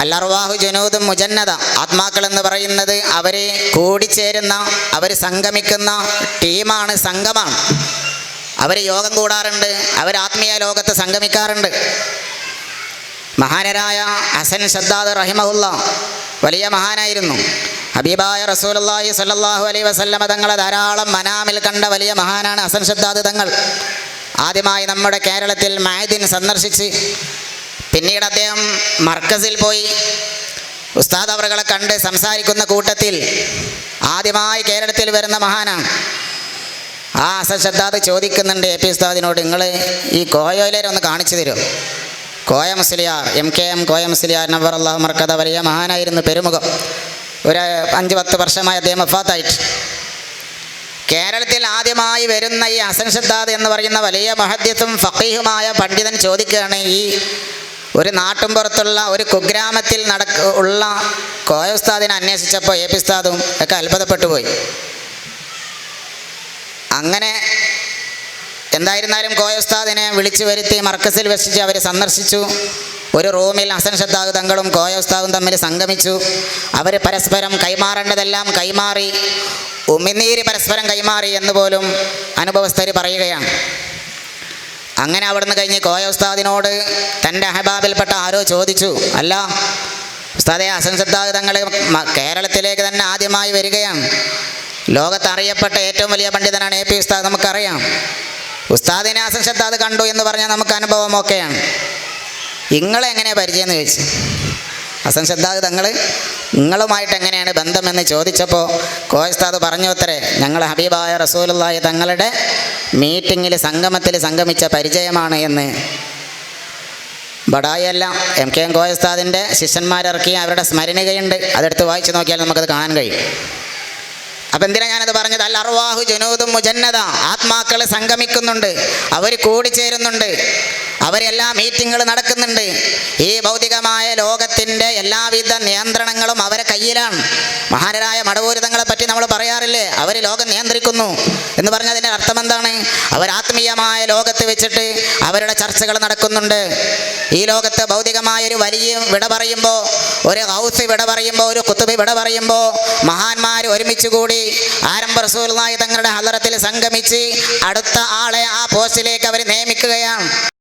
അല്ലർവാഹു ജനൂദും മുജന്നത ആത്മാക്കൾ എന്ന് പറയുന്നത് അവർ കൂടിച്ചേരുന്ന അവർ സംഗമിക്കുന്ന ടീമാണ് സംഘമാണ് അവർ യോഗം കൂടാറുണ്ട് അവർ ആത്മീയ ലോകത്ത് സംഗമിക്കാറുണ്ട്. മഹാനരായ ഹസൻ ഷദ്ദാദ് റഹിമഹുല്ല വലിയ മഹാനായിരുന്നു. ഹബീബായ റസൂലുള്ളാഹി സല്ലാഹു അലൈ വസല്ലമ തങ്ങളെ ധാരാളം മനാമിൽ കണ്ട വലിയ മഹാനാണ് ഹസൻ ഷദ്ദാദ് തങ്ങൾ. ആദ്യമായി നമ്മുടെ കേരളത്തിൽ മഹദിൻ സന്ദർശിച്ച് പിന്നീട് അദ്ദേഹം മർക്കസിൽ പോയി. ഉസ്താദ് അവറുകളെ കണ്ട് സംസാരിക്കുന്ന കൂട്ടത്തിൽ ആദ്യമായി കേരളത്തിൽ വരുന്ന മഹാനാണ് ആ അസശ്രദ്ധാത് ചോദിക്കുന്നുണ്ട് എ പി ഉസ്താദിനോട് നിങ്ങൾ ഈ കോയോയിലേരെ ഒന്ന് കാണിച്ചു തരും. Koya Musliyar M K M Koya Musliyar നവർ അള്ളാഹു മർക്കഥ വലിയ മഹാനായിരുന്നു പെരുമുഖം. ഒരു അഞ്ച് പത്ത് വർഷമായി അദ്ദേഹം വഫാത്തായിട്ട്. കേരളത്തിൽ ആദ്യമായി വരുന്ന ഈ അസൻ ഷദ്ദാദ് എന്ന് പറയുന്ന വലിയ മഹദ്യത്തും ഫക്കീഹുമായ പണ്ഡിതൻ ചോദിക്കുകയാണ് ഈ ഒരു നാട്ടുംപുറത്തുള്ള ഒരു കുഗ്രാമത്തിൽ നടക്ക ഉള്ള കോയ ഉസ്താദിനെ അന്വേഷിച്ചപ്പോൾ എ പി ഉസ്താദും ഒക്കെ അത്ഭുതപ്പെട്ടു പോയി. അങ്ങനെ എന്തായിരുന്നാലും കോയ ഉസ്താദിനെ വിളിച്ചു വരുത്തി മർക്കസിൽ വെച്ചിട്ട് അവർ സന്ദർശിച്ചു. ഒരു റൂമിൽ ഹസൻ ഷദ്ദാഗ് തങ്ങളും കോയ ഉസ്താദും തമ്മിൽ സംഗമിച്ചു. അവർ പരസ്പരം കൈമാറേണ്ടതെല്ലാം കൈമാറി. ഉമിനീര് പരസ്പരം കൈമാറി എന്ന് പോലും അനുഭവസ്ഥർ പറയുകയാണ്. അങ്ങനെ അവിടുന്ന് കഴിഞ്ഞ് കോയ ഉസ്താദിനോട് തന്റെ അഹബാബിൽപ്പെട്ട ആരോ ചോദിച്ചു അല്ല ഉസ്താദെ ഹസൻ കേരളത്തിലേക്ക് തന്നെ ആദ്യമായി വരികയാണ്. ലോകത്ത് അറിയപ്പെട്ട ഏറ്റവും വലിയ പണ്ഡിതനാണ് എ പി ഉസ്താദ് നമുക്കറിയാം. ഉസ്താദിനെ ഹസൻ ഷദ്ദാദ് കണ്ടു എന്ന് പറഞ്ഞാൽ നമുക്ക് അനുഭവമൊക്കെയാണ്. ഒക്കെയാണ് നിങ്ങളെ എങ്ങനെ പരിചയം എന്ന് ചോദിച്ചു. ഹസൻ തങ്ങൾ നിങ്ങളുമായിട്ട് എങ്ങനെയാണ് ബന്ധമെന്ന് ചോദിച്ചപ്പോൾ കോയസ്താദ് പറഞ്ഞു ഉത്തരേ ഞങ്ങൾ ഹബീബായ റസൂലുള്ളാഹി തങ്ങളുടെ മീറ്റിങ്ങിൽ സംഗമത്തിൽ സംഗമിച്ച പരിചയമാണ് എന്ന്. ബഡായല്ല എം കെ എം കോയസ്താദിന്റെ ശിഷ്യന്മാരിറക്കിയ അവരുടെ സ്മരണികയുണ്ട്. അതെടുത്ത് വായിച്ചു നോക്കിയാൽ നമുക്കത് കാണാൻ കഴിയും. അപ്പം എന്തിനാ ഞാനത് പറഞ്ഞത്? അൽ അർവാഹു ജുനൂദും മുജന്നത ആത്മാക്കൾ സംഗമിക്കുന്നുണ്ട്. അവർ കൂടിച്ചേരുന്നുണ്ട്. അവരെല്ലാ മീറ്റിങ്ങൾ നടക്കുന്നുണ്ട്. ഈ ഭൗതികമായ ലോകത്തിന്റെ എല്ലാവിധ നിയന്ത്രണങ്ങളും അവരെ കയ്യിലാണ്. മഹാനരായ മടവൂരിതങ്ങളെ പറ്റി നമ്മൾ പറയാറില്ലേ? അവർ ലോകം നിയന്ത്രിക്കുന്നു. എന്ന് പറഞ്ഞതിന്റെ അർത്ഥം എന്താണ്? അവർ ആത്മീയമായ ലോകത്ത് വെച്ചിട്ട് അവരുടെ ചർച്ചകൾ നടക്കുന്നുണ്ട്. ഈ ലോകത്ത് ഭൗതികമായ ഒരു വലിയ വിട പറയുമ്പോൾ ഒരു ഹൗസ് വിട പറയുമ്പോൾ ഒരു കുത്തുബി വിട പറയുമ്പോൾ മഹാന്മാർ ഒരുമിച്ച് കൂടി ആരംഭ റസൂലായി തങ്ങളുടെ ഹലറത്തിൽ സംഗമിച്ച് അടുത്ത ആളെ ആ പോസ്റ്റിലേക്ക് അവർ നിയമിക്കുകയാണ്.